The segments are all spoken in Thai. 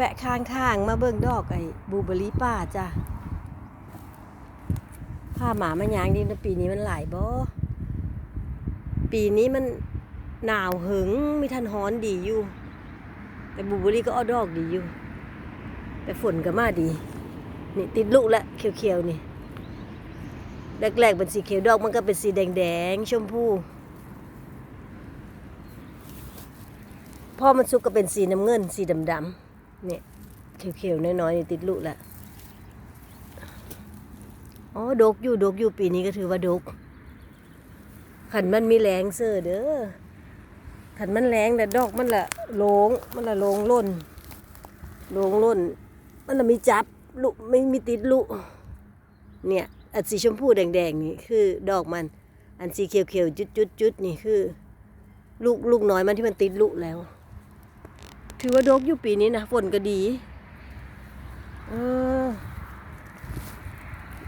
แวะข้างทางมาเบิ่งดอกไอ้บูเบอร์รี่ป่าจ้ะผ้าหมามันยางดีนะปีนี้มันหลายบ่ปีนี้มันหนาวหึงมีทันฮ้อนดีอยู่ แต่บูเบอร์รี่ก็ออดอกดีอยู่ แต่ฝนก็มาดี นี่ติดลูกแล้วเขียวๆนี่แรกๆเป็นสีเขียวดอกมันก็เป็นสีแดงๆชมพูพอมันสุกก็เป็นสีน้ำเงิน สีดำๆ เนี่ยเขียวๆน้อยๆนี่ติดลูกแล้วอ๋อดกอยู่ดกอยู่ปีนี้ก็ถือว่าดกขันมันมีแรงเสือเด้อขันมันแรงแต่ดอกมันละโลงมันละโลงล่นโลงล่น มันละมีจับลูกไม่มีติดลูกเนี่ยอันสีชมพูแดงๆนี่คือดอกมัน อันสีเขียวๆจุดๆๆนี่คือ ลูกลูกน้อยมันที่มันติดลูกแล้ว ถือว่าดกอยู่ปีนี้นะฝนก็ดี เออ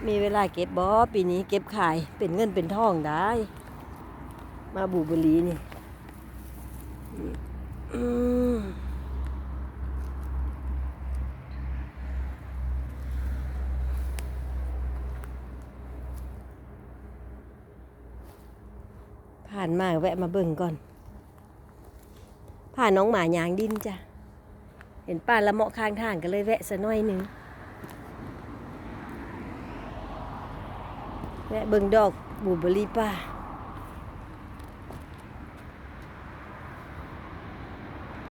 มีเวลาเก็บบอปีนี้เก็บขายเป็นเงินเป็นทองได้ มาบูบุรีนี่ผ่านมาแวะมาเบิ่งก่อน ผ่านน้องหมายางดินจ้ะ เห็นป่าละเหมาะข้างทางก็เลยแวะสะน้อยหนึงแวะเบิ่งดอกบูเบอรี่ป่า